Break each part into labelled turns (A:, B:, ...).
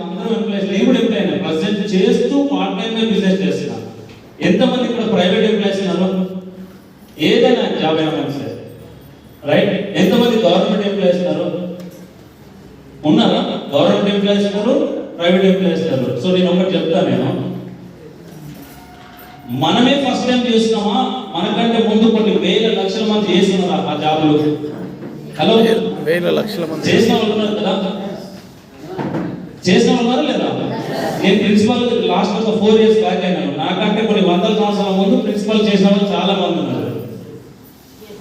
A: అందరూ ఎంప్లాయీస్ నేను కూడా ఎంప్లాయీ ప్రజెంట్ చేస్తూ పార్ట్ టైం గా బిజినెస్ చేస్తున్నా. ఎంతమంది ఇక్కడ ప్రైవేట్ ఎంప్లాయీస్ ఉన్నారు? ఏదైనా జాబ్ అయినా మంచిదే. రైట్ ఎంతమంది గవర్నమెంట్ ఎంప్లాయీస్ ఉన్నారు? ఉన్నారా? గవర్నమెంట్ ఎంప్లాయీస్ ఉన్నారు ప్రైవేట్ ఎంప్లాయీస్ ఉన్నారు. సో నేను ఒకటి చెప్తాను నేను. మనమే ఫస్ట్ టైం చేస్తున్నామా? మనకంటే ముందు కొన్ని వేల లక్షల మంది చేస్తున్నారు ఆ జాబ్లు హలో
B: వేల లక్షల మంది.
A: చేసిన వాళ్ళు ఉన్నారు కదా? చేసిన ఉన్నారా లేదా? నేను ప్రిన్సిపల్ లాస్ట్ ఒక ఫోర్ ఇయర్స్ బ్యాక్ అయినాను. నాకంటే కొన్ని వందల సంవత్సరాల ముందు ప్రిన్సిపల్ చేసిన వాళ్ళు చాలా మంది ఉన్నారు.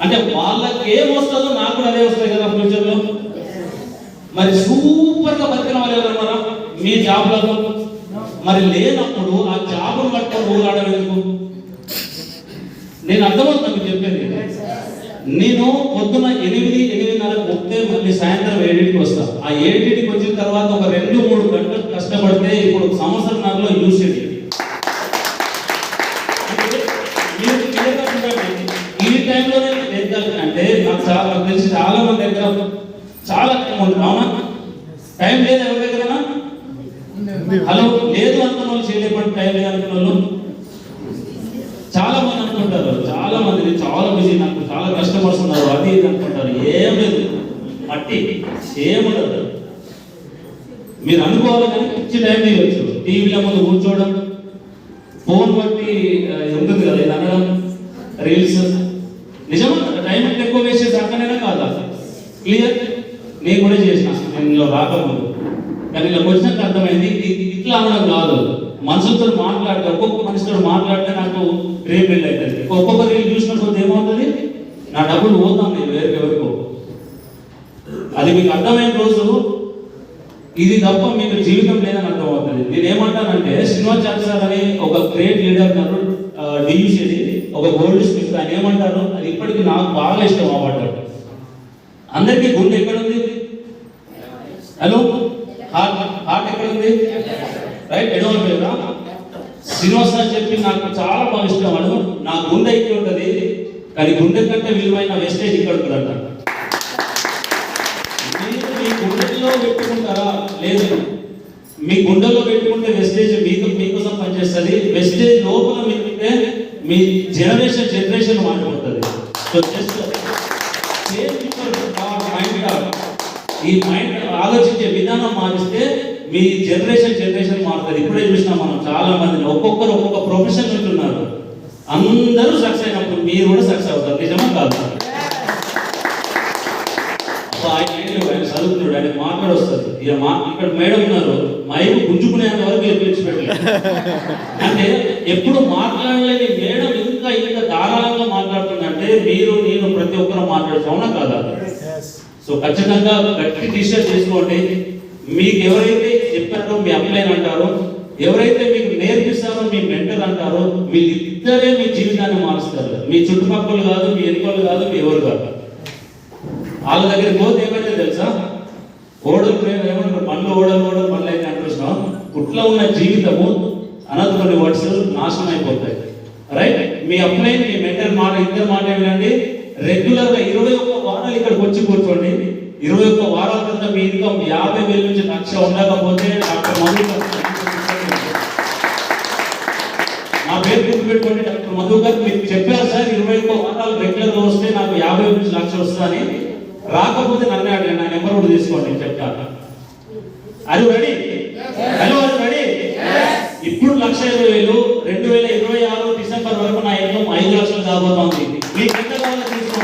A: అంటే వాళ్ళకి ఏం వస్తుందో నాకు కూడా అదే వస్తాయి కదా ఫ్యూచర్లో మరి సూపర్గా బతికిన వాళ్ళు ఎవరు మీ జాబ్లలో మరి లేనప్పుడు ఆ జాబును పట్టుకొని ఊరాడడం ఎందుకు? నేను అర్థమవుతున్నా మీకు చెప్పేది? నేను పొద్దున ఎనిమిది ఎనిమిదిన్నరకు వస్తే మళ్ళీ సాయంత్రం ఏడింటికి వస్తాను ఆ ఏడింటికి వచ్చిన తర్వాత ఒక రెండు మూడు గంటలు కష్టపడితే ఇప్పుడు సంవత్సరంలో యూసేజ్ మీరు ఈ టైంలోనే అంటే నాకు చాలా నాకు తెలిసి చాలా మంది దగ్గర చాలా టైం ఉంటుంది అవునా? టైం లేదు ఎవరి దగ్గర హలో లేదు అనుకున్న వాళ్ళు చేయలేకపోతే టైం లేదు అనుకున్న వాళ్ళు? చాలా మంది అనుకుంటారు. చాలా మంది చాలా బిజీ నాకు చాలా కస్టమర్స్ ఉన్నారు అది ఇది అనుకుంటారు. ఏం లేదు. మట్టి ఏముండదు మీరు అనుకోవాలి కానీ పిచ్చి టైం తీయవచ్చు టీవీల ముందు కూర్చోవడం ఫోన్ బట్టి ఉంటుంది కదా ఇది అనడం రీల్స్ నిజమా? టైం అంటే ఎక్కువ వేస్ట్ చేసి అక్కడైనా కాదా? క్లియర్ నేను కూడా చేసిన నేను ఇందులో రాకముందు. కానీ ఇలా వచ్చినాక అర్థమైంది ఇట్లా అనడం కాదు. మనుషులతో మాట్లాడితే ఒక్కొక్క మనిషితో మాట్లాడితే నాకు రేపు బిల్డ్ అవుతుంది. ఒక్కొక్క రీల్ చూసినప్పుడు ఏమవుతుంది? నా డబ్బులు పోతాం నేను వేరే ఎవరికో. అది మీకు అర్థమైన రోజు. ఇది తప్ప మీకు జీవితం లేదని అర్థమవుతుంది. నేను ఏమంటానంటే శ్రీనివాస్ సార్ అని ఒక గ్రేట్ లీడర్ ఉన్నారు డియూసిడి ఒక గోల్డ్ స్మిత్ ఆయన ఏమంటారు? అది ఇప్పటికీ నాకు బాగా ఇష్టం ఆ పాట. అందరికీ గుండె ఎక్కడ ఉంది హలో హార్ట్ హార్ట్ ఎక్కడ ఉంది రైట్ ఎడవ పేరా శ్రీనివాస్ చెప్పి నాకు చాలా బాగా ఇష్టం. వాడు నా గుండె ఎక్కడ ఉంటుంది. కానీ గుండె కంటే విలువైన వెస్టేజ్ ఇక్కడ ఉంటుందంట మీరు మీ గుండెల్లో పెట్టుకుంటారా లేదు మీ గుండెల్లో పెట్టుకుంటే వెస్టేజ్ మీకు మీకోసం పనిచేస్తుంది. వెస్టేజ్ లోపల మీకుంటే మీ జనరేషన్ జనరేషన్ మారిపోతుంది. సో జస్ట్ మైండ్ ఈ మైండ్ ఆలోచించే విధానం మారిస్తే మీ జనరేషన్ జనరేషన్ మారుతుంది. ఇప్పుడే చూసినాం మనం చాలా మందిని ఒక్కొక్కరు ఒక్కొక్క ప్రొఫెషన్ ఉంటున్నారు. అందరూ సక్సెస్ అయినప్పుడు మీరు కూడా సక్సెస్ అవుతారు. నిజమా కాదు? అబ్బా, ఆయన ఏంటి ఆయన చదువుతున్నాడు. ఆయన మాట్లాడి వస్తుంది ఇక మా ఇక్కడ మేడం ఉన్నారు. మైకు గుంజుకునేంత వరకు ఎప్పించి పెట్టలేదు. అంటే ఎప్పుడు మాట్లాడలేని మేడం ఇంకా ఇంకా ధారాళంగా మాట్లాడుతుందంటే మీరు నేను ప్రతి ఒక్కరు మాట్లాడుతూ అవునా కాదా? సో ఖచ్చితంగా గట్టి డిసిషన్ తీసుకోండి మీకు ఎవరైతే చెప్పారో మీ అప్లైన్ అంటారో ఎవరైతే మీకు నేర్పిస్తారో మీ మెంటర్ అంటారో వీళ్ళిద్దరే మీ జీవితాన్ని మారుస్తారు. మీ చుట్టుపక్కల కాదు మీ ఎన్నికలు కాదు మీ ఎవరు కాదు. వాళ్ళ దగ్గరికి పోతే ఏమైతే తెలుసా? ఓడలు ప్రేమ ఏమంటారు? పండ్లు ఓడలు ఓడలు పండ్లు అయితే అంటున్నాం పుట్లో ఉన్న జీవితము అనంత వర్డ్స్ నాశనం అయిపోతాయి రైట్ మీ అప్లై మీ మెంటర్ మాట ఇద్దరు మాట ఏమిటండి? రెగ్యులర్గా ఇరవై ఒక్క వారాలు ఇక్కడికి వచ్చి కూర్చోండి. ఇరవై ఒక్క వారాల తర్వాత మీ ఇన్కమ్ యాభై వేల నుంచి లక్ష ఉండకపోతే డాక్టర్ మధు నా పేరు గుర్తుపెట్టుకోండి డాక్టర్ మధు గారు. మీరు చెప్పారు సార్ ఇరవై ఒక్క వారాలు రెగ్యులర్గా వస్తే నాకు యాభై నుంచి లక్ష వస్తుందని. రాకపోతే నన్ను అడగండి నా నెంబర్ కూడా తీసుకోండి చెప్తాను. అది రెడీ హలో అది రెడీ ఇప్పుడు లక్ష ఇరవై వేలు రెండు వేల ఇరవై ఆరు డిసెంబర్ వరకు నా ఇన్కమ్ ఐదు లక్షలు కాబోతోంది మీకు ఎంత కావాలో తీసుకోండి.